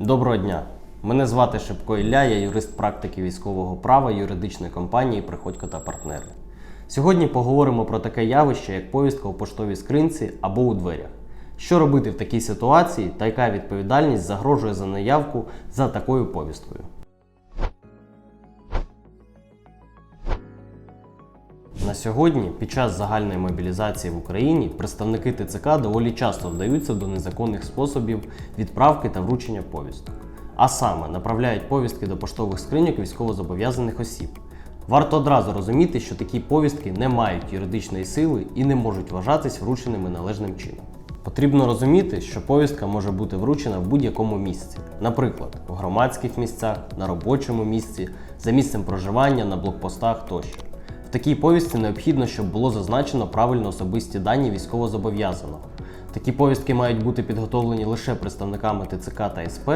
Доброго дня! Мене звати Шипко Ілля, я юрист практики військового права юридичної компанії Приходько та партнери. Сьогодні поговоримо про таке явище, як повістка у поштовій скринці або у дверях. Що робити в такій ситуації та яка відповідальність загрожує за наявку за такою повісткою? На сьогодні, під час загальної мобілізації в Україні, представники ТЦК доволі часто вдаються до незаконних способів відправки та вручення повісток. А саме направляють повістки до поштових скриньок військовозобов'язаних осіб. Варто одразу розуміти, що такі повістки не мають юридичної сили і не можуть вважатись врученими належним чином. Потрібно розуміти, що повістка може бути вручена в будь-якому місці, наприклад, в громадських місцях, на робочому місці, за місцем проживання, на блокпостах тощо. В такій повістці необхідно, щоб було зазначено правильно особисті дані військовозобов'язаного. Такі повістки мають бути підготовлені лише представниками ТЦК та СП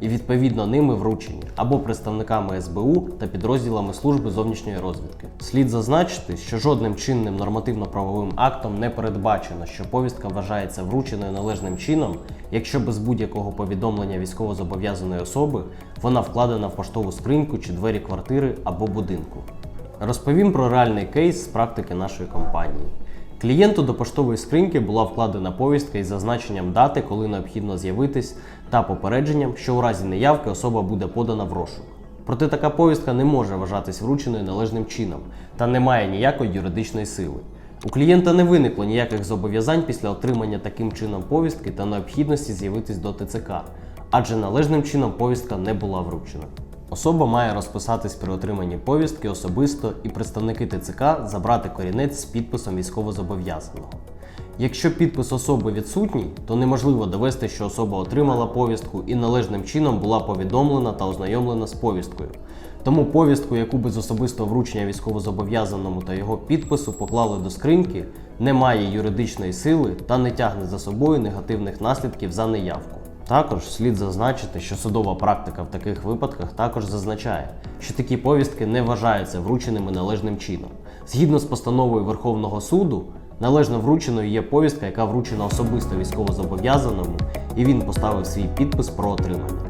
і відповідно ними вручені або представниками СБУ та підрозділами служби зовнішньої розвідки. Слід зазначити, що жодним чинним нормативно-правовим актом не передбачено, що повістка вважається врученою належним чином, якщо без будь-якого повідомлення військовозобов'язаної особи вона вкладена в поштову скриньку чи двері квартири або будинку. Розповім про реальний кейс з практики нашої компанії. Клієнту до поштової скриньки була вкладена повістка із зазначенням дати, коли необхідно з'явитись, та попередженням, що у разі неявки особа буде подана в розшук. Проте така повістка не може вважатись врученою належним чином та не має ніякої юридичної сили. У клієнта не виникло ніяких зобов'язань після отримання таким чином повістки та необхідності з'явитись до ТЦК, адже належним чином повістка не була вручена. Особа має розписатись при отриманні повістки особисто і представники ТЦК забрати корінець з підписом військовозобов'язаного. Якщо підпис особи відсутній, то неможливо довести, що особа отримала повістку і належним чином була повідомлена та ознайомлена з повісткою. Тому повістку, яку без особистого вручення військовозобов'язаному та його підпису поклали до скриньки, не має юридичної сили та не тягне за собою негативних наслідків за неявку. Також слід зазначити, що судова практика в таких випадках також зазначає, що такі повістки не вважаються врученими належним чином. Згідно з постановою Верховного суду, належно врученою є повістка, яка вручена особисто військовозобов'язаному, і він поставив свій підпис про отримання.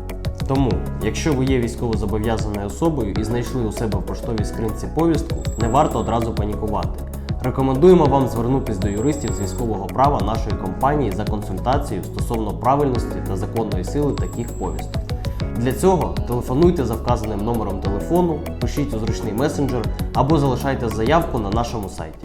Тому, якщо ви є військовозобов'язаною особою і знайшли у себе в поштовій скринці повістку, не варто одразу панікувати. Рекомендуємо вам звернутися до юристів з військового права нашої компанії за консультацією стосовно правильності та законної сили таких повісток. Для цього телефонуйте за вказаним номером телефону, пишіть у зручний месенджер або залишайте заявку на нашому сайті.